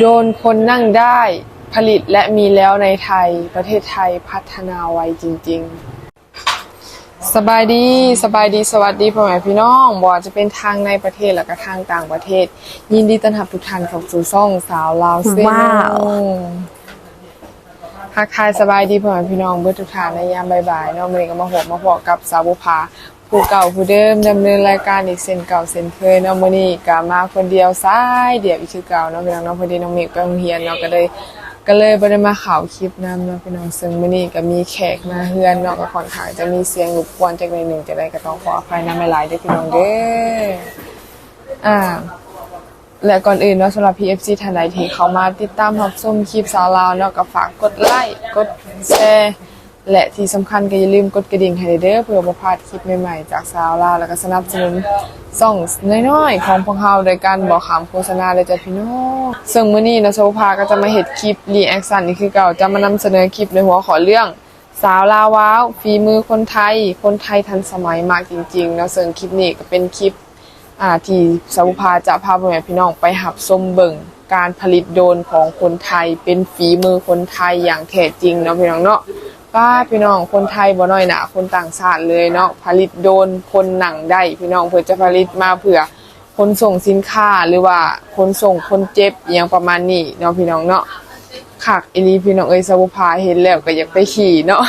โดนคนนั่งได้ผลิตและมีแล้วในไทยประเทศไทยพัฒนาไวจริง ๆ สบายดีสบายดีสวัสดีพ่อแม่พี่น้องบ่ว่าจะเป็นทางในประเทศและก็ทางต่างประเทศ ยินดีต้อนรับทุกท่านเข้าสู่ช่องสาวลาวเซโนว้าวทักทายสบายดีพ่อแม่พี่น้องเบิดทุกท่านในยามบ่ายๆเนาะมื้อนี้ก็มาพบมาพบกับสาวบุภา ผู้เก่าผู้เดิมดำเนินรายการอีกเส้นเก่าเส้นเคยเนาะมื้อนี้ก็มาคนเดียวซ้ายเดียวอีกคือเก่าเนาะพี่น้องเนาะพอดีน้องมิกไปโรงเรียนเนาะก็เลยก็เลยบ่ได้มาข่าวคลิปนำเนาะพี่น้องซึ่งมื้อนี้ก็มีแขกมาเฮือนเนาะก็ค่อนข้างจะมีเสียงรบกวนจักหน่อยหนึงจะได้ก็ต้องขออภัยนำหลายๆเด้อพี่น้องเด้ออ่าและก่อนอื่นเนาะสำหรับ PFC ท่านใดที่เขามาติดตามรับชมคลิปสาวลาวเนาะก็ฝากกดไลค์กดแชร์ และที่สำคัญก็อย่าลืมกดกระดิ่งให้เด้อเพื่อบ่พลาดคลิปใหม่ๆ จากสาวลาวแล้วก็สนับสนุนส่องน้อยๆ ของพวกเราโดยการบอกคำโฆษณาเลยจ้ะพี่น้องซึ่งมื้อนี้เนะโซภาก็จะมาเฮ็ดคลิปรีแอคชั่นนี่คือเก่าจะมานำเสนอคลิปในหัวข้อเรื่องสาวลาวว้าวฝีมือคนไทย คนไทยทันสมัยมากจริงๆนะซึ่งคลิปนี้ก็เป็นคลิปอ่าที่สาวภาจะพาพ่อแม่พี่น้องไปหับชมเบิ่งการผลิตโดนของคนไทยเป็นฝีมือคนไทยอย่างแท้จริงเนาะพี่น้องเนาะ ป้าพี่น้องคนไทยบ่น้อยหนาคนต่างชาติเลยเนาะผลิตโดนคนหนังได้พี่น้องเพื่อจะผลิตมาเผื่อคนส่งสินค้าหรือว่าคนส่งคนเจ็บอย่างประมาณนี้เนาะพี่น้องเนาะคักอีหลีพี่น้องเอ้ยสาวภาเห็นแล้วก็อยากไปขี่เนาะ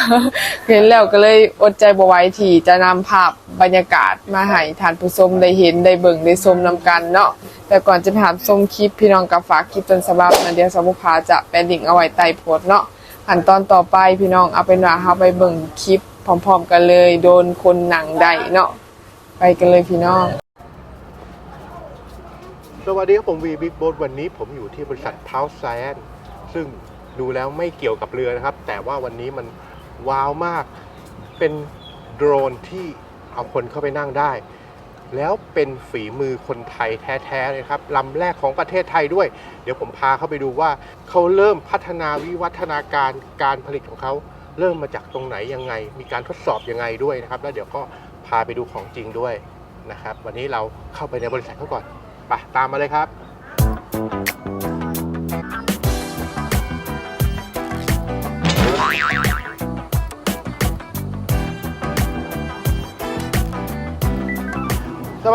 เห็นแล้วก็เลยอดใจบ่ไหวที่จะนำภาพบรรยากาศมาให้ท่านผู้ชมได้เห็นได้เบิ่งได้ชมนำกันเนาะแต่ก่อนจะไปหาชมคลิปพี่น้องกับฝากคลิปต้นฉบับนะเดี๋ยวสาวภาจะแปะลิงก์เอาไว้ใต้โพสต์เนาะ ขั้นตอนต่อไปพี่น้องเอาเป็นว่าเฮาไปเบิ่งคลิปพร้อมๆกันเลย โดนคนหนังได้เนาะไปกันเลยพี่น้อง สวัสดีครับผมวีบิ๊กโบ๊ทวันนี้ผมอยู่ที่บริษัทเท้าแซนซึ่งดูแล้วไม่เกี่ยวกับเรือนะครับ แต่ว่าวันนี้มันว้าวมากเป็นโดรนที่เอาคนเข้าไปนั่งได้ แล้วเป็นฝีมือคนไทยแท้ๆเลยครับลำแรกของประเทศไทยด้วย เดี๋ยวผมพาเข้าไปดูว่าเขาเริ่มพัฒนาวิวัฒนาการการผลิตของเขาเริ่มมาจากตรงไหนยังไง มีการทดสอบยังไงด้วยนะครับ แล้วเดี๋ยวก็พาไปดูของจริงด้วยนะครับ วันนี้เราเข้าไปในบริษัทเขาก่อนไปตามมาเลยครับ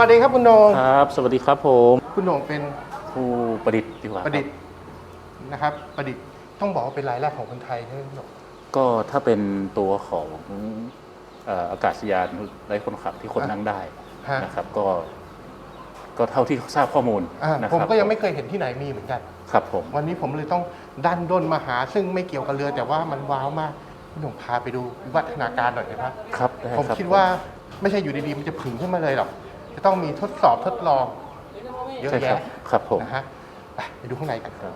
วัสดีครับคุณโหนงครับ สวัสดีครับผมคุณโหนงเป็นผู้ประดิษฐ์ดีกว่าประดิษฐ์นะครับ ประดิษฐ์ต้องบอกว่าเป็นรายแรกของคนไทยใช่ไหมคุณโหนงก็ถ้าเป็นตัวของเอ่ออากาศยานไร้คนขับที่คนอะนั่งได้ฮะนะครับ ก็ ก็เท่าที่ทราบข้อมูลอ่านะผมครับก็ยังไม่เคยเห็นที่ไหนมีเหมือนกัน ครับผม วันนี้ผมเลยต้องดันด้นมาหา ซึ่งไม่เกี่ยวกับเรือแต่ว่ามันว้าวมากคุณโหนงพาไปดูวิวัฒนาการหน่อยนะครับ ครับได้ผมรับคิดว่าไม่ใช่อยู่ดีๆมันจะผึ่งขึ้นมาเลยหรอก จะต้องมีทดสอบทดลองเยอะใช่ครับแยะครับผม นะฮะไปไปดูข้างในกันครับ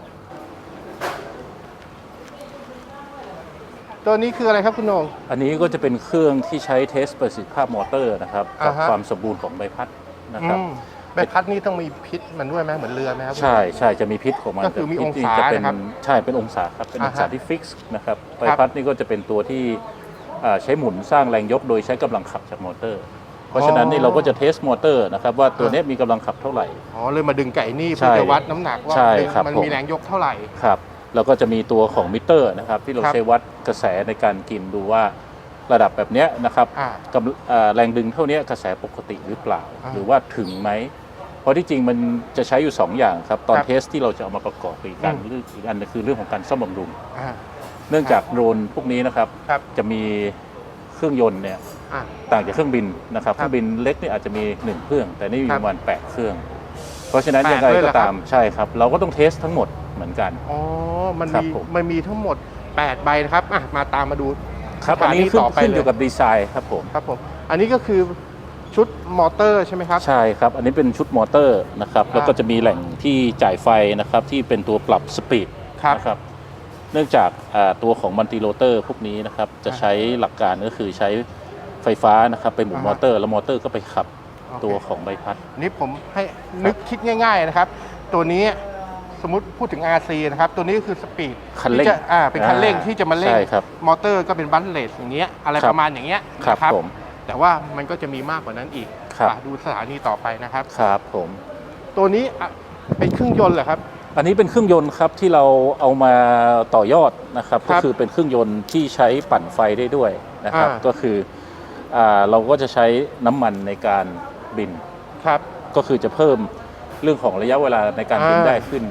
ตัวนี้คืออะไรครับคุณโหนง อันนี้ก็จะเป็นเครื่องที่ใช้เทสประสิทธิภาพมอเตอร์นะครับกับอ่าฮะ ความสมบูรณ์ของใบพัดนะครับ อืมใบพัดนี่ต้องมีพิษมันด้วยไหมเหมือนเรือไหมครับ ใช่ใช่จะมีพิษของมันก็คือมีแต่พิษองศาจะเป็นนะครับใช่เป็นองศาครับเป็นองศาอ่าฮะที่ฟิกซ์นะครับใบครับพัดนี่ก็จะเป็นตัวที่อ่าใช้หมุนสร้างแรงยกโดยใช้กำลังขับจากมอเตอร์เพ ราะฉะนั้นนี่เราก็จะเทสมอเตอร์นะครับว่าตัวเนี้ยมีกำลังขับเท่าไหร่ อ๋อเลยมาดึงไก่นี่ใช่เพื่อจะวัดน้ำหนักว่าใช่ดึงครับมันผม มีแรงยกเท่าไหร่ ครับแล้วก็จะมีตัวของมิเตอร์นะครับที่เราครับ ใช้วัดกระแสในการกินดูว่าระดับแบบเนี้ยนะครับอ่า กำอ่าแรงดึงเท่าเนี้ยกระแสปกติหรือเปล่า อ่าหรือว่าถึงไหม เพราะที่จริงมันจะใช้อยู่ 2 อย่างครับ ตอนครับเทสที่เราจะเอามาประกอบอีกอันอืมหรืออีกอันหนึงคือเรื่องของการซ่อมบำรุง อ่า เนื่องจากโดรนพวกนี้นะครับครับจะมีเครื่องยนต์เนี่ย อ่าต่างจากเครื่องบินนะครับคเครับรื่องบินเล็กเนี่ยอาจจะมี 1 เครื่อง แต่นี่มีครัปบระมาณ8เครื่อง เพราะฉะนั้นแปดยังไงด้วยเหรก็อครับ ตามใช่ครับ เราก็ต้องเทสทั้งหมดเหมือนกัน อ๋อ มันครับมี ผม มันมีทั้งหมด 8 ใบนะครับ อะ มาตามมาดู ครับสถาอันนี้ขึ้นต่อไปขึ้นเลอยู่กับดีไซน์ครับผมครับผม อันนี้ก็คือชุดมอเตอร์ใช่ไหมครับ ใช่ครับ อันนี้เป็นชุดมอเตอร์นะครับแล้วก็จะมีแหล่งที่จ่ายไฟนะครับที่เป็นตัวปรับสปีด ครับ นะครับเนื่องจากอ่าตัวของมัลติโรเตอร์พวกนี้นะครับจะใช้หลักการก็คือใช้ ไฟฟ้านะครับไปหมุนอ่าฮะมอเตอร์แล้วมอเตอร์ก็ไปขับโอเคตัวของใบพัด นี่ผมให้นึกคิดง่าย ๆนะครับ ตัวนี้สมมติพูดถึง RC นะครับ ตัวนี้ก็คือสปีดคันเร่งที่จะอ่าเป็นคันเร่งอ่าที่จะมาเร่ง ใช่ครับ มอเตอร์ก็เป็นบัลเลสอย่างเงี้ยอะไรครับ ประมาณอย่างเงี้ยครับนะผม แต่ว่ามันก็จะมีมากกว่านั้นอีกครับ อะดูสถานีต่อไปนะครับ ครับผม ตัวนี้อะเป็นเครื่องยนต์เหรอครับ อันนี้เป็นเครื่องยนต์ครับที่เราเอามาต่อยอดนะครับ ครัก็บคือเป็นเครื่องยนต์ที่ใช้ปั่นไฟได้ด้วยนะครับ อ่า ก็คือ อ่าเราก็จะใช้น้ำมันในการบิน ครับ ก็คือจะเพิ่มเรื่องของระยะเวลาในการบินอ่าได้ขึ้น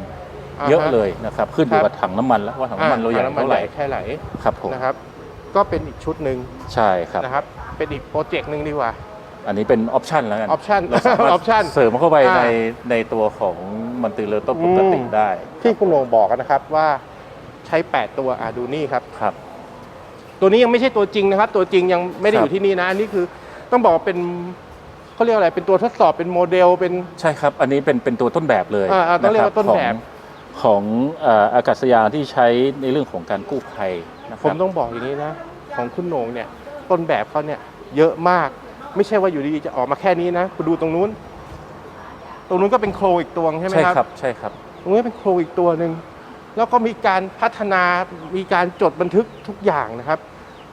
เยอะเลยนะครับขึ้นอยู่ครับ กับถังน้ำมันแล้วว่าถังน้ำมันเราใหญ่อ่น้ำมันเท่าไหร่ญ่แค่ไหนครับผมนะครับ ก็เป็นอีกชุดหนึ่งใช่ครับ นะครับ เป็นอีกโปรเจกต์หนึ่งดีกว่า อันนี้เป็นออปชันแล้วกัน option เราสามารถ option เสริมเข้าไปอ่าในในตัวของมันติเลอร์ต้ปกติอืม ได้ที่คุณโหนงบอกกันนะครับว่าใช้ 8 ตัวอะดูนี่ครับ ครับ ตัวนี้ยังไม่ใช่ตัวจริงนะครับ ตัวจริงยังไม่ได้คอรับยู่ที่นี่นะอันนี้คือต้องบอกว่าเป็นเขาเรียกอะไรเป็นตัวทดสอบเป็นโมเดลเป็น ใช่ครับ อันนี้เป็นเป็นตัวต้นแบบเลยอ่าอ่าต้องเรียกว่าะคบต้นแบบ ของของเอ่ออากาศยานที่ใช้ในเรื่องของการกู้ภัยนะคผรับมต้องบอกอย่างนี้นะ ของคุณโหนงเนี่ยต้นแบบเขาเนี่ยเยอะมาก ไม่ใช่ว่าอยู่ดีๆจะออกมาแค่นี้นะคุณดูตรงนู้น ตรงนู้นก็เป็นโครงอีกตัวใช่ไหมใช่ครับ ครับ ใช่ครับ ตรงนี้เป็นโครงอีกตัวหนึ่ง แล้วก็มีการพัฒนามีการจดบันทึกทุกอย่างนะครับ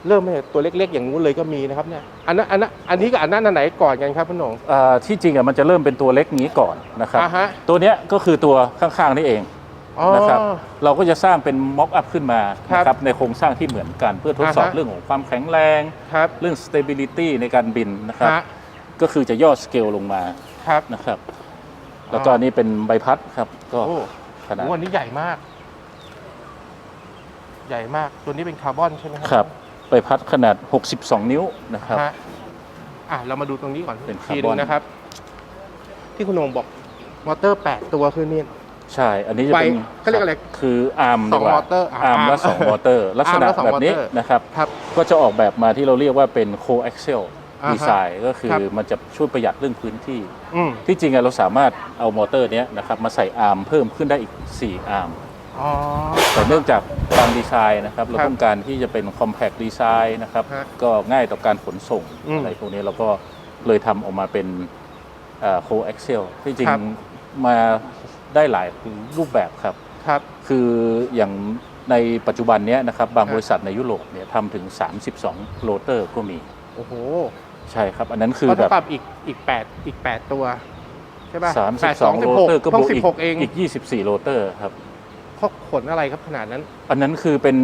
เริ่มตั้งแต่ตัวเล็กๆ อย่างนู้นเลยก็มีนะครับเนี่ยอันนั้นอันนั้นอันนี้กับอันนั้นอันไหนก่อนกันครับคุณโหนง เอ่อที่จริงอะมันจะเริ่มเป็นตัวเล็กนี้ก่อนนะครับ อ่าฮะ ตัวเนี้ยก็คือตัวข้างๆนี่เองอ๋อ นะครับ เราก็จะสร้างเป็นม็อกอัพขึ้นมาครับนะครับในโครงสร้างที่เหมือนกันเพื่อทดสอบอ่าฮะ เรื่องของความแข็งแรง ครับเรื่อง stability ในการบินนะครับ ฮะก็คือจะย่อสเกลลงมาครับ นะครับ แล้วก็อันนี่เป็นใบพัดครับก็โอ้ ขนาดโหอันนี้ใหญ่มาก ใหญ่มาก ตัวนี้เป็นคาร์บอนใช่ไหมครัครับ ใบพัดขนาด 62 นิ้วนะครับ ฮะอะเรามาดูตรงนี้ก่อนเป็นทีคาร์นึบอนงนะครับ ที่คุณโหนงบอกมอเตอร์ 8 ตัวคือนี่ใช่ อันนี้จะเป็นไฟเขาเรียกอะไรคืออาร์มสองมอเตอร์อะอาร์มและอาร์มสองมอเตอร์ ลักษณะอาร์มและสองแบบนี้มอเตอร์ นะครับ ครับ ก็จะออกแบบมาที่เราเรียกว่าเป็น coaxial อ่าฮะดีไซน์ก็คือครับ มันจะช่วยประหยัดเรื่องพื้นที่ อืมที่จริงอะเราสามารถเอามอเตอร์เนี้ยนะครับมาใส่อาร์มเพิ่มขึ้นได้อีก 4 อาร์ม อ๋อ แต่เนื่องจากตามดีไซน์นะครับ เราครับต้องการที่จะเป็น compact ดีไซน์นะครับ ฮะก็ง่ายต่อการขนส่งอืมอะไรพวกนี้เราก็เลยทำออกมาเป็นเอ่อ coaxial ที่จริงครับ มาได้หลายรูปแบบครับ ครับ คืออย่างในปัจจุบันเนี้ยนะครับ บางครับ บริษัทในยุโรปเนี่ยทำถึง 32 โรเตอร์ก็มีโอ้โหใช่ครับ อันนั้นคือก็แบเท่าบ กับอีกอีกแปดอีกแปดตัว ใช่ป่ะแปด32 โรเตอร์ก็ต้บองวกสิอีบกหกเอง อีก 24 โรเตอร์ครับ เขาขนอะไรครับขนาดนั้น อันนั้นคือเป็น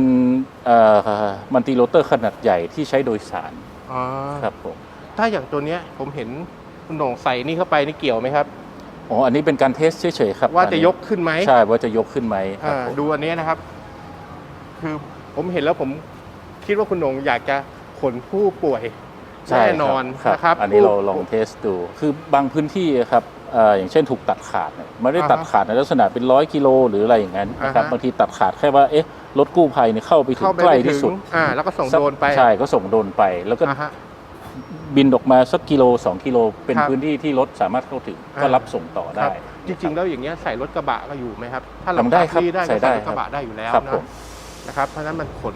มัลติโรเตอร์ขนาดใหญ่ที่ใช้โดยสารอ๋อครับผมถ้าอย่างตัวเนี้ยผมเห็นคุณโหน่งใส่นี่เข้าไปนี่เกี่ยวไหมครับอ๋ออันนี้เป็นการเทสเฉยๆครับ ว่าอันจะนี้ยกขึ้นไหมใช่ว่าจะยกขึ้นไหมครับอ่าผมดูอันนี้นะครับ คือผมเห็นแล้วผมคิดว่าคุณโหน่งอยากจะขนผู้ป่วยใช่แน่นอนครับนะครับ อันนี้เราผู้ลองเทสดู คือบางพื้นที่ครับเอ่ออย่างเช่นถูกตัดขาดเนี่ยไม่ได้อ่าฮะตัดขาดในลักษณะเป็นร้อยกิโลหรืออะไรอย่างนั้นนะครับอ่าฮะบางทีตัดขาดแค่ว่าเอ๊ะรถกู้ภัยเนี่ยเข้าไปถึงเข้าไปใกล้ไม่ถึที่งสุดอ่าแล้วก็ส่งสักโดรนไปใช่ก็ส่งโดรนไป แล้วก็อ่าฮะบินออกมาสักกิโล 2 กิโล เป็นครับพื้นที่ที่รถสามารถเข้าถึงอ่าก็รับส่งต่อคได้รับจริงๆ แล้วอย่างเงี้ยใส่รถกระบะก็อยู่ไหมครับ ถ้าเราทำได้ครับขัได้ใส่ก็ได้ใส่รถกระบะได้อยู่แล้วครับนะผมนะครับเพราะฉะนั้นมันขน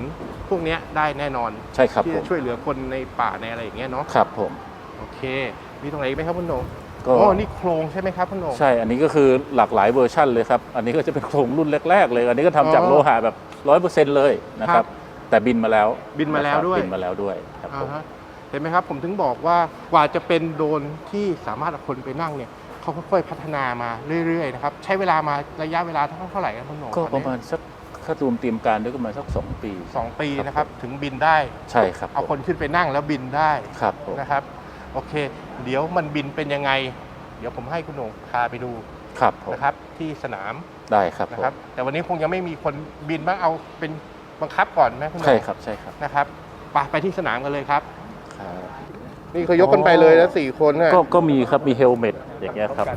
พวกเนี้ยได้แน่นอนใช่ครับที่ผจะมช่วยเหลือคนในป่าในอะไรอย่างเงี้ยเนาะครับผมโอเค มีตรงไหนอีกไหมครับคุณโหนง ก็ อ๋อ นี่โครงใช่ไหมครับคุณโหนง ใช่ อันนี้ก็คือหลากหลายเวอร์ชันเลยครับ อันนี้ก็จะเป็นโครงรุ่นแรก ๆ เลย อันนี้ก็ทำจากอ๋อโลหะแบบร้อยเปอร์เซ็นต์เลยนะคครัรับบแต่บินมาแล้วบินมาแล้วะครับด้วย บินมาแล้วด้วยครับผม อ่าฮะเห็นไหมครับ ผมถึงบอกว่ากว่าจะเป็นโดรนที่สามารถเอาคนไปนั่งเนี่ยเขาค่อยๆพัฒนามาเรื่อยๆนะครับใช้เวลามาระยะเวลาเท่าไหร่ครับคุณโหนงก็ประมาณสักถ้ารวมเตรียมการด้วยก็ประมาณสักสองปี สองปีครับนะครับถึงบินได้ ใช่ครับเอาผมคนขึ้นไปนั่งแล้วบินได้ครับผมนะครับ โอเค เดี๋ยวมันบินเป็นยังไง เดี๋ยวผมให้คุณโหนงพาไปดูครับผมนะครับ ที่สนามได้ครับนะผมครับ แต่วันนี้คงยังไม่มีคนบินบ้างเอาเป็นบังคับก่อนไหมคุณโหนงใช่ครับใช่ครับนะครับไปไปที่สนามกันเลยครับ ครับ นี่เขายกกันไปเลยนะสี่คนน่ะก็ก็มีครับมีเฮลเมตอย่างเงี้ยครับค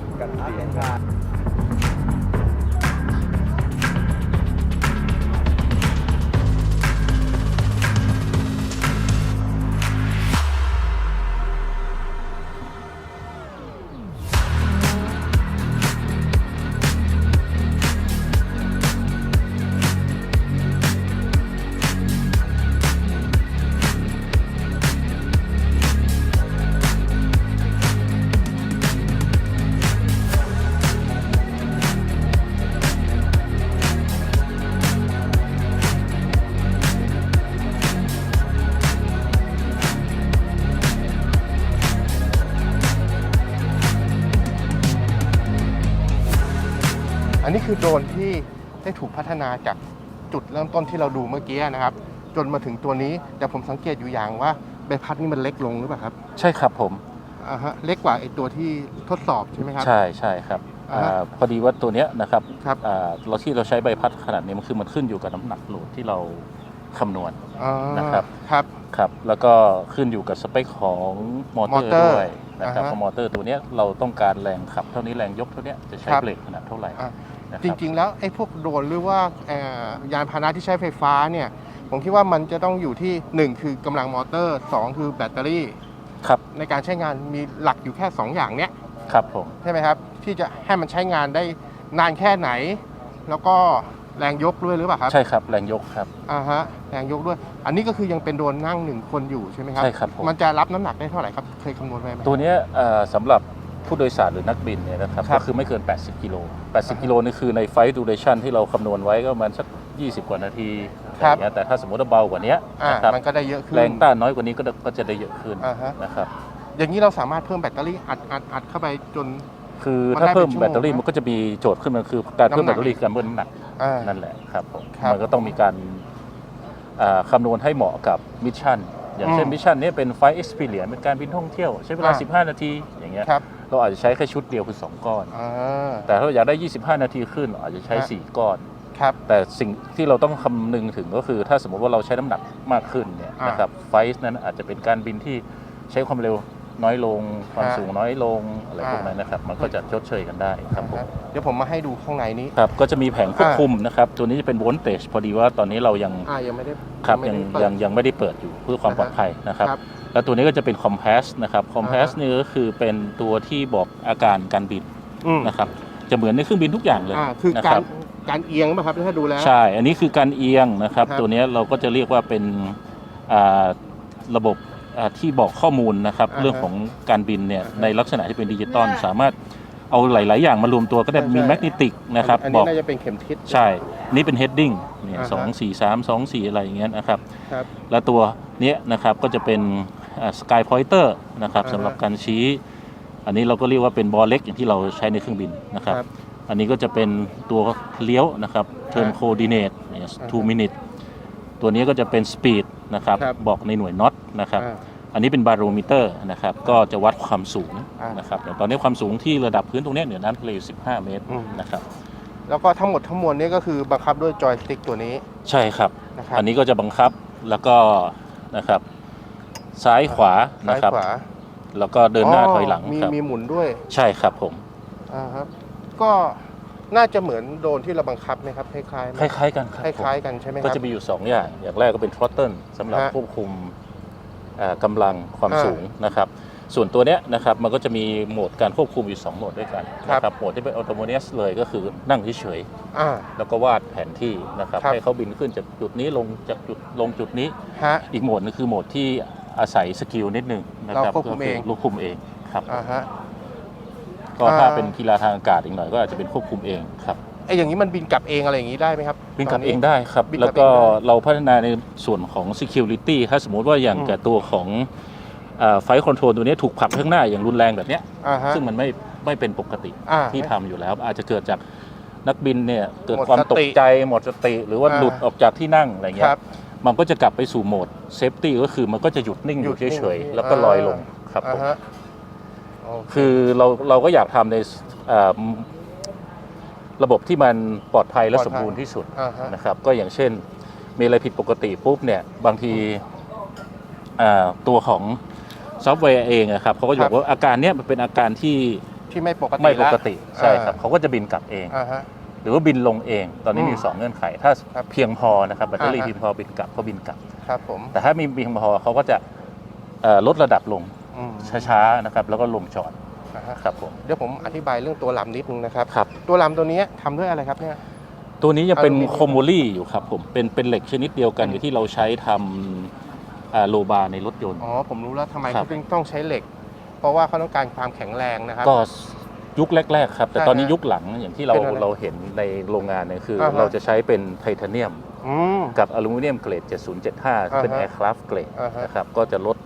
คือโดรนที่ได้ถูกพัฒนาจากจุดเริ่มต้นที่เราดูเมื่อกี้นะครับ จนมาถึงตัวนี้แต่ผมสังเกตอยู่อย่างว่าใบพัดนี่มันเล็กลงหรือเปล่าครับใช่ครับผมอ่าฮะเล็กกว่าไอตัวที่ทดสอบใช่ไหมครับ ใช่ใช่ครับอ่าฮะ อาพอดีว่าตัวเนี้ยนะครับครับอ่าเราที่เราใช้ใบพัดขนาดนี้มันคือมันขึ้นอยู่กับน้ำหนักโหลดที่เราคำนวณ อ่านะครับ ครับ ครับแล้วก็ขึ้นอยู่กับสเปคของมอเตอร์มอเตอร์ด้วยนะครับอ่าฮะเพราะมอเตอร์ตัวเนี้ยเราต้องการแรงขับเท่านี้แรงยกเท่าเนี้ยจะใช้ครับ เบรกขนาดเท่าไหร่ อะ นะคจรับริง ๆ แล้วไอ้พวกโดรนหรือว่าเอ่อยานพาหนะที่ใช้ไฟฟ้าเนี่ยผมคิดว่ามันจะต้องอยู่ที่1คือกำลังมอเตอร์2คือแบตเตอรี่ครับ ในการใช้งานมีหลักอยู่แค่2อย่างเนี้ย ครับผม ใช่ไหมครับ ที่จะให้มันใช้งานได้นานแค่ไหน แล้วก็แรงยกด้วยหรือเปล่าครับใช่ครับแรงยกครับอ่าฮะแรงยกด้วย อันนี้ก็คือยังเป็นโดรนนั่งหนึ่งคนอยู่ใช่ไหมครับ ใช่ครับผมมันจะรับน้ำหนักได้เท่าไหร่ครับ เคยคำนวณไว้ไหมตัวเนี้ยเอ่อสำหรับ ผู้โดยสารหรือนักบินเนี่ยนะครับครับก็คือไม่เกิน 80 กิโล 80 กิโลนี่คือในไฟล์ดูเรชันที่เราคำนวณไว้ก็ประมาณสัก 20 กว่านาทีอะไรอย่างเงี้ยแต่ถ้าสมมติว่าเบากว่านี้อ่านะครับมันก็ได้เยอะขึ้นแรงต้านน้อยกว่านี้ก็ก็จะได้เยอะขึ้นอ่าฮะนะครับอย่างนี้เราสามารถเพิ่มแบตเตอรี่อัดอัดอัดเข้าไปจน คือมันถ้าได้เพิ่มเป็นชั่วโมงแบตเตอรี่ไหมมันก็จะมีโจทย์ขึ้นมาคือการเพิ่มน้ำหนัแบกตเตอรี่การเพิ่มน้ำหนักอ่านั่นแหละครับผมครับมันก็ต้องมีการอ่าคำนวณให้เหมาะกับมิชชั่นอย่างเช่นอืมมิชชั่นนี้เป็นไฟเอ็กซ์เพรียเป็นการบินท่องเที่ยว ใช้เวลาอ่า15 นาทีอย่างเงี้ยครับ เราอาจจะใช้แค่ชุดเดียวคือ 2 ก้อน อ่า แต่ถ้าเราอยากได้ 25 นาทีขึ้นเราอาจจะใช้ ฮะ 4 ก้อน ครับ แต่สิ่งที่เราต้องคำนึงถึงก็คือ ถ้าสมมติว่าเราใช้น้ำหนักมากขึ้นเนี่ยอ่านนะครับไฟส์นั้นอาจจะเป็นการบินที่ใช้ความเร็วน้อยลง ความฮะสูงน้อยลงอะไรพวกอ่านั้นนะครับ มันก็จะชดเชยกันได้ครับผม เดี๋ยวผมมาให้ดูข้างในนี้ ครับ ก็จะมีแผงควบคุมนะครับ ตัวนี้จะเป็น v o l t a g e พอดีว่าตอนนี้เรายังอ่ายังไม่ได้ครับไม่ยังได้เปิด ยังยังไม่ได้เปิดอยู่เพื่อความปลอดภัยนะครับ ครับ แล้วตัวนี้ก็จะเป็น Compass นะครับ Compass อ่าฮะนี่ก็คือเป็นตัวที่บอกอาการการบินอืมนะครับจะเหมือนในเครื่องบินทุกอย่างเลยอ่าคือนะกาครรับการเอียงป่ะครับถ้าดูแล้ว ใช่ อันนี้คือการเอียงนะครับ ครับ ตัวนี้เราก็จะเรียกว่าเป็นอ่าระบบอ่าที่บอกข้อมูลนะครับอ่าฮะเรื่องของการบินเนี่ยอ่าฮะในลักษณะที่เป็นดิจิตอลสามารถเอาหลาย ๆ อย่างมารวมตัวก็ได้ใช่มีแมกนิติกนะครับอันบนี้อก น่าจะเป็นเข็มทิศ ใช่ นี่เป็น heading เนี่ยอ่าฮะ สองสี่สามสองสี่อะไรอย่างเงี้ยนะครับ ครับ แล้วตัวเนี้ยนะครับก็จะเป็น สกายพอยเตอร์นะครับอ่าฮะสำหรับการชี้ อันนี้เราก็เรียกว่าเป็นบอลเล็กอย่างที่เราใช้ในเครื่องบินนะครับ ครับอันนี้ก็จะเป็นตัวเลี้ยวนะครับ turn อ่า coordinate เนี่ยอ่าฮะ two minute ตัวนี้ก็จะเป็น speed นะครับครับ บอกในหน่วยน็อตนะครับ อ่า อันนี้เป็นบาโรมิเตอร์นะครับ ก็จะวัดความสูงอ่านนะครับอย่างตอนนี้ความสูงที่ระดับพื้นตรงเนี้ยเหนือน้ำทะเลอยู่15 เมตรอืม นะครับ แล้วก็ทั้งหมดทั้งมวลนี้ก็คือบังคับด้วยจอยสติ๊กตัวนี้ใช่ครับ นะครับ อันนี้ก็จะบังคับแล้วก็นะครับ ซ้ายขวาซ้านะยครับ ขวาแล้วก็เดินหน้าถอยหลังมีครับ มีหมุนด้วยใช่ครับผมอ่าครับ ก็น่าจะเหมือนโดรนที่เราบังคับไหมครับคล้ายๆไหมคล้ายๆกันครับคผมล้ายๆกันใช่ไหมคก็รับ จะมีอยู่ 2 อย่าง อย่างแรกก็เป็น throttle สำหรับฮะควบคุมเอ่อกำลังความอ่าสูงนะครับ ส่วนตัวเนี้ยนะครับมันก็จะมีโหมดการควบคุมอยู่ 2 โหมดด้วยกันครับ นะครับโหมดที่เป็น autonomous เลยก็คือนั่งเฉยอ่า ๆแล้วก็วาดแผนที่นะครับครับ ให้เขาบินขึ้นจากจุดนี้ลงจากจุดลงจุดนี้ ฮะ อีกโหมดนึงคือโหมดที่ อาศัยสกิลนิดหนึงนะครับเราควบคุมเอง ก็ควบคุมเองครับ อ่าฮะ ก็ถ้าอ่า เป็นกีฬาทางอากาศอีกหน่อยก็อาจจะเป็นควบคุมเองครับไออย่างนี้มันบินกลับเองอะไรอย่างนี้ได้ไหมครับบินกลับตเองได้ครับบินกลับแล้วก็เองได้เราพัฒนาในส่วนของ security ถ้าสมมุติว่าอย่างอืมแก่ตัวของไฟคอนโทรลตัวนี้ถูกผลักข้างหน้าอย่างรุนแรงแบบเนี้ยอ่าฮะซึ่งมันไม่ไม่เป็นปกติ อ่า ที่ทำอยู่แล้วอาจจะเกิดจากนักบินเนี่ยเกิดหมดความสตติกใจหมดสติ หรือว่าอ่า หลุดออกจากที่นั่งอะไรคเงี้รัยบ มันก็จะกลับไปสู่โหมดเซฟตี้ก็คือมันก็จะหยุดนิ่งอหยุยู่ดนิ่งเฉยๆแล้วก็ลอยลงครับผอ่ามฮะโอเคคือเราเราก็อยากทำในเอ่อระบบที่มันปลอดภัยและปลอดภัสยมบูรณ์ที่สุดอ่าฮะนะครับ ก็อย่างเช่น มีอะไรผิดปกติปุ๊บเนี่ยบางทีอ่าตัวของซอฟต์แวร์เองอะครับเขาก็จะครับบอกว่าอาการเนี้ยมันเป็นอาการที่ที่ไม่ปกติไม่ปกติละใช่ครับอ่าเขาก็จะบินกลับเองอ่าฮะห รือว่าบินลงเอง ตอนนี้มีอืมสองเงื่อนไข ถ้าครับเพียงพอนะครับแบตเตอรี่อ่าฮะ เพียงพอบินกลับก็บินกลับ ครับผมแต่ถ้ามีเพียงพอเขาก็จะเอ่อลดระดับลงอืมช้าๆนะครับแล้วก็ลงจอดอ่าฮะครับผมเดี๋ยวผมอธิบายเรื่องตัวลำนิดนึงนะครับ ครับ ตัวลำตัวนี้ทำด้วยอะไรครับเนี่ย ตัวนี้ยังเป็นอลูมิเนียม โครโมลี่อยู่ครับผมเป็นเป็นเหล็กชนิดเดียวกันกับที่เราใช้ทำอ่าโลบาร์ในรถยนต์ อ๋อผมรู้แล้วทำไมครับ เขาถึงต้องใช้เหล็ก เพราะว่าเขาต้องการความแข็งแรงนะครับ ก็ ยุคแรก ๆ ครับ แต่ใช่ตอนนี้ฮะยุคหลังอย่างที่เราเป็นอะไรเราเห็นในโรงงานเนี่ยคืออาฮะ เราจะใช้เป็นไทเทเนียม อืม กับอลูมิเนียมเกรด 7075ที่เป็นอ่าฮะแอร์คราฟเกรดอ่าฮะนะครับก็จะลด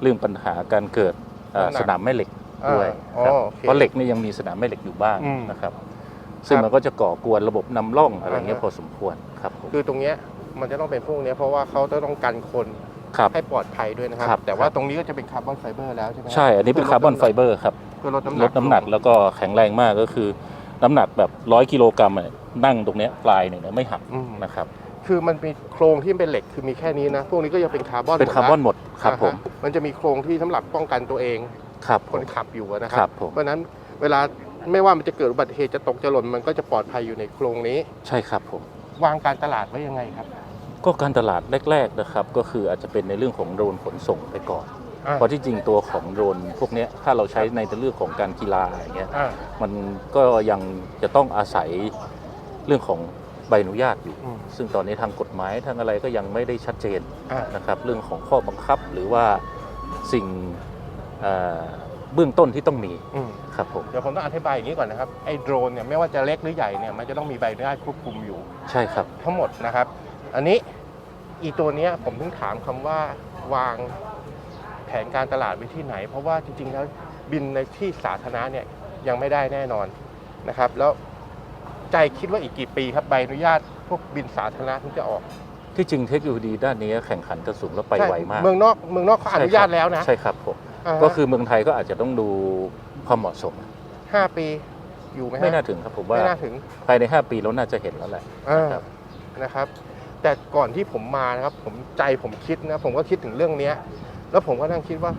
เรื่องปัญหาการเกิดเอ่อน้ำหนักสนามแม่เหล็กด้วยอ่าครับอ๋อโอเคเพราะเหล็กนี่ยังมีสนามแม่เหล็กอยู่บ้างอืมนะครับ ซึ่งครับมันก็จะก่อกวนระบบนำร่องอะไรเงี้ยอ่าฮะ พอสมควรครับผมคือตรงเนี้ยมันจะต้องเป็นพวกเนี้ยเพราะว่าเขาจะต้องกันคนครับ ให้ปลอดภัยด้วยนะครับ ครับแต่ว่าครับ ตรงนี้ก็จะเป็นคาร์บอนไฟเบอร์แล้วใช่ไหมใช่อันนี้เป็นคาร์บอนไฟเบอร์ครับเพื่อลดน้ำหลนักดน้ำหนักแล้วก็แข็งแรงมากก็คือ น้ำหนักแบบร้อยกิโลกรัมอะนั่งตรงเนี้ยปลายหนึ่งเนี่ยไม่หักอืมนะครับ คือมันมีโครงที่เป็นเหล็กคือมีแค่นี้นะ พวกนี้ก็ยังเป็นคาร์บอนเป็นคาร์บอนหมดครับอ่าฮะผมมันจะมีโครงที่สำหรับป้องกันตัวเองครับผคนมขับอยู่นะคครัรับผม เพราะฉะนั้นเวลาไม่ว่ามันจะเกิดอุบัติเหตุจะตกจะหล่นมันก็จะปลอดภัยอยู่ในโครงนี้ ใช่ครับผม วางการตลาดไว้ยังไงครับ ก็การตลาดแรก ๆนะครับ ก็คืออาจจะเป็นในเรื่องของโดรนขนส่งไปก่อน อ่าเพราะที่จริงตัวของโดรนพวกเนี้ยถ้าเราใช้ในเรื่องของการกีฬาอย่างเงี้ยอ่ามันก็ยังจะต้องอาศัยเรื่องของใบอนุญาตอยู่ อืม ซึ่งตอนนี้ทางกฎหมายทางอะไรก็ยังไม่ได้ชัดเจน อ่า นะครับเรื่องของข้อบังคับหรือว่าสิ่งเอ่อเบื้องต้นที่ต้องมีอืม ครับผมเดี๋ยวผมต้องอธิบายอย่างนี้ก่อนนะครับไอ้โดรนเนี่ยไม่ว่าจะเล็กหรือใหญ่เนี่ยมันจะต้องมีใบอนุญาตควบคุมอยู่ ใช่ครับทั้งหมดนะครับ อันนี้อีตัวเนี้ยผมถึงถามคำว่าวางแผนการตลาดไว้ที่ไหน เพราะว่าจริงๆแล้วบินในที่สาธารณะเนี่ยยังไม่ได้แน่นอนนะครับ แล้วใจคิดว่าอีกกี่ปีครับใบอนุญาตพวกบินสาธารณะถึงจะออกที่จริงเทคโนโลยีด้านนี้แข่งขันกันสูงแล้วไปใช่ไวมาก เมืองนอกเมืองนอกเขาอนุญาตแล้วนะ ใช่ครับผมาฮะก็คือเมืองไทยก็อาจจะต้องดูความเหมาะสมห้าปีอยู่ไหมฮะไม่น่าถึงครับผมว่าไม่น่าถึงภายใน 5 ปีแล้วน่าจะเห็นแล้วแหละอ่าครับนะครับ แต่ก่อนที่ผมมานะครับผมใจผมคิดนะผมก็คิดถึงเรื่องเนี้ย แล้วผมก็นั่งคิดว่า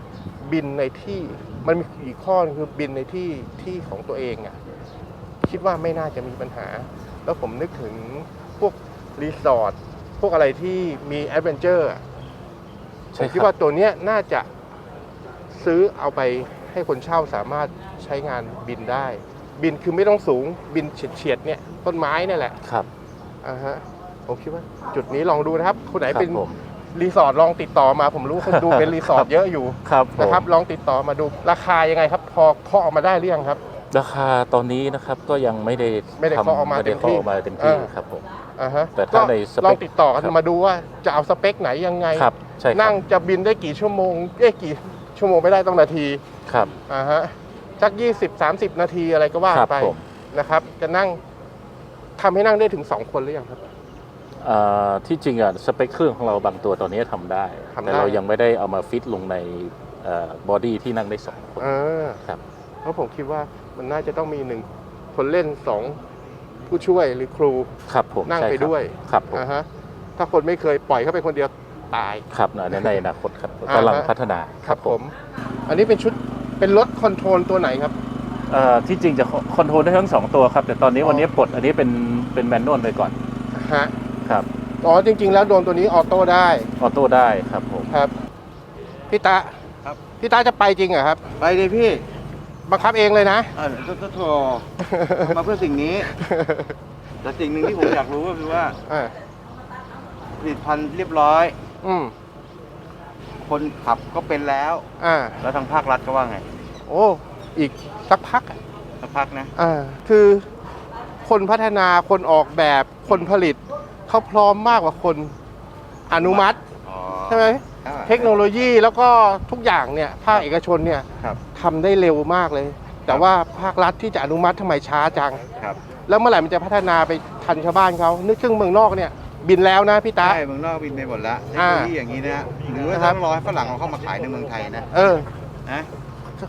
บินในที่มันมีอีกข้อนึงคือบินในที่ที่ของตัวเองอะ่ะคิดว่าไม่น่าจะมีปัญหา แล้วผมนึกถึงพวกรีสอร์ทพวกอะไรที่มีแอดเวนเจอร์ผใช่มคคิดรับว่าตัวเนี้ยน่าจะซื้อเอาไปให้คนเช่าสามารถใช้งานบินได้ บินคือไม่ต้องสูงบินเฉียดๆเนี่ยต้นไม้เนี่ยแหละครับอ่าฮะผมคิดว่าจุดนี้ลองดูนะครับคนไหนครับเป็นผม รีสอร์ทลองติดต่อมาผมรู้คนดูเป็นรีสอร์ทเยอะอยู่ครับผมนะครับลองติดต่อมาดูราคายังไงครับ พอเคาะออกมาได้หรือยังครับ ราคาตอนนี้นะครับก็ยังไม่ได้ไม่ได้ทำเคาะออกมาไม่ได้เต็มที่เคาะออกมาเต็มที่อ่าครับผม อ่าฮะแต่ถ้าก็ในสเปคลองติดต่อกันครับ มาดูว่าจะเอาสเปคไหนยังไง ครับใช่ครับนั่งจะบินได้กี่ชั่วโมงเอ้ยกี่ชั่วโมงไม่ได้ต้องนาทีครับอ่าฮะสัก20 30 นาทีอะไรก็ว่าครับไปผมนะครับ จะนั่งทำให้นั่งได้ถึง2คนหรือยังครับเอ่อ ที่จริงอะสเปคเครื่องของเราบางตัวตอนนี้ทำได้ ทำได้ แต่เรายังไม่ได้เอามาฟิตลงในบอดี้ที่นั่งได้สองคนเออครับ เพราะผมคิดว่ามันน่าจะต้องมีหนึ่งคนเล่นสองผู้ช่วยหรือครูครับผมนั่งใช่ไปครับด้วยครับผมอ่าฮะถ้าคนไม่เคยปล่อยเขาไปคนเดียวตาย ครับในในอนาคตครับอ่าฮะ กำลังพัฒนาอันนี้เป็นชุดเป็นรถคอนโทรลตัวไหนครับ เอ่อที่จริงจะคอนโทรลได้ทั้งสองตัวครับ แต่ตอนนี้อ๋อ วันนี้ปลดอันนี้เป็นเป็นแมนนวลไปก่อน ฮะ ครับอ๋อจริง ๆ แล้วโดนตัวนี้ออโต้ได้ออโต้ได้ครับผม ครับพี่ตาครับ พี่ตาจะไปจริงเหรอครับ ไปดิพี่บังคับเองเลยนะเออก็ก็โทรมาเพื่อสิ่งนี้ แต่สิ่งหนึ่งที่ผมอยากรู้ก็คือว่าอ่าผลิตภัณฑ์เรียบร้อย อืมคนขับก็เป็นแล้ว อ่า แล้วทางภาครัฐก็ว่าไงโอ้ อีกสักพักอะสักพักนะ อ่าคือคนพัฒนาคนออกแบบคนผลิต เขาพร้อมมากกว่าคนอนุมัติอ๋อใช่ไหมอ่า เทคโนโลยีแล้วก็ทุกอย่างเนี่ยภาคเอกชนเนี่ยครับทำได้เร็วมากเลย แต่ว่าภาครัฐที่จะอนุมัติทำไมช้าจัง ครับแล้วเมื่อไหร่มันจะพัฒนาไปทันชาวบ้านเขานึกถึงเมืองนอกเนี่ย บินแล้วนะพี่ตา ใช่เมืองนอกบินไปหมดแล้วเทคอ่าโนโลยีอย่างนี้นะหรือว่าครัต้บองรอให้ฝรั่งเอาเข้ามาขายในเมืองไทยนะเออ นะ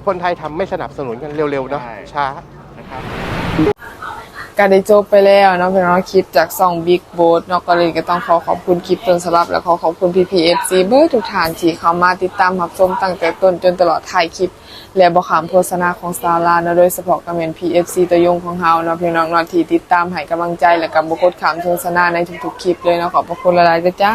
คนไทยทำไม่สนับสนุนกันเร็วๆเนาะใช่ ช้า นะครับ การได้จบไปแล้วเนาะพี่น้องคลิปจากซองบิ๊กโบสเนาะก็เลยก็ต้องขอขอบคุณคลิปต้นสลับ และขอขอบคุณพี่พีเอฟซีเบอร์ทุกทานที่เข้ามาติดตามรับชมตั้งแต่ต้นจนตลอดท้ายคลิป และบอขามโฆษณาของซาลาเนาะโดยเฉพาะกับเมน PFC ตัวยงของเฮาเนาะพี่น้องเนาะที่ติดตามให้กำลังใจและกับบุกดขามโฆษณาในทุกๆคลิปเลยเนาะขอบพระคุณหลายๆจ้า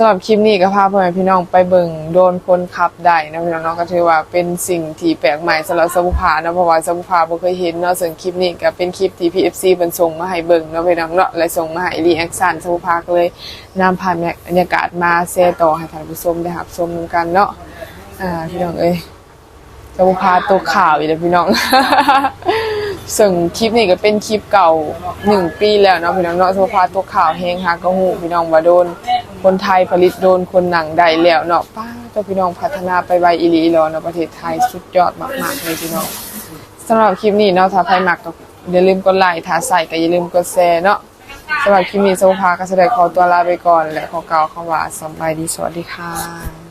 สำหรับคลิปนี้ก็พาพ่อแม่พี่น้องไปเบิ่งโดนคนขับได้นะพี่น้องเนาะก็ถือว่าเป็นสิ่งที่แปลกใหม่สำหรับสมุภานะเพราะว่าสมุภาบ่เคยเห็นเนาะส่วนคลิปนี้ก็เป็นคลิปที่ PFC เพิ่นส่งมาให้เบิ่งเนาะพี่น้องเนาะและส่งมาให้รีแอคชั่นสมุภาก็เลยนำผ่านบรรยากาศมาแชร์ต่อให้ท่านผู้ชมได้รับชมนำกันเนาะอ่าพี่น้องเอ้ยจะพาตัวข่าวอีกแล้วพี่น้อง ซึ่งคลิปนี้ก็เป็นคลิปเก่าหนึ่งปีแล้วเนาะพี่น้องเนาะสพาตัวข่าวแหงหากระหูพี่น้องว่าโดน คนไทยผลิตโดนคนหนังใดแล้วเนาะป้าเจ้าพี่น้องพัฒนาไปไวอีหลีอีหลอเนาะประเทศไทยสุดยอดมากๆเลยพี่น้องสำหรับคลิปนี้เนาะถ้าใครมักก็อย่าลืมกดไลค์ถ้าใส่ก็อย่าลืมกดแชร์เนาะสำหรับคลิปนี้สุภาก็แสดงขอตัวลาไปก่อน และขอกล่าวคำว่าสบายดีสวัสดีค่ะ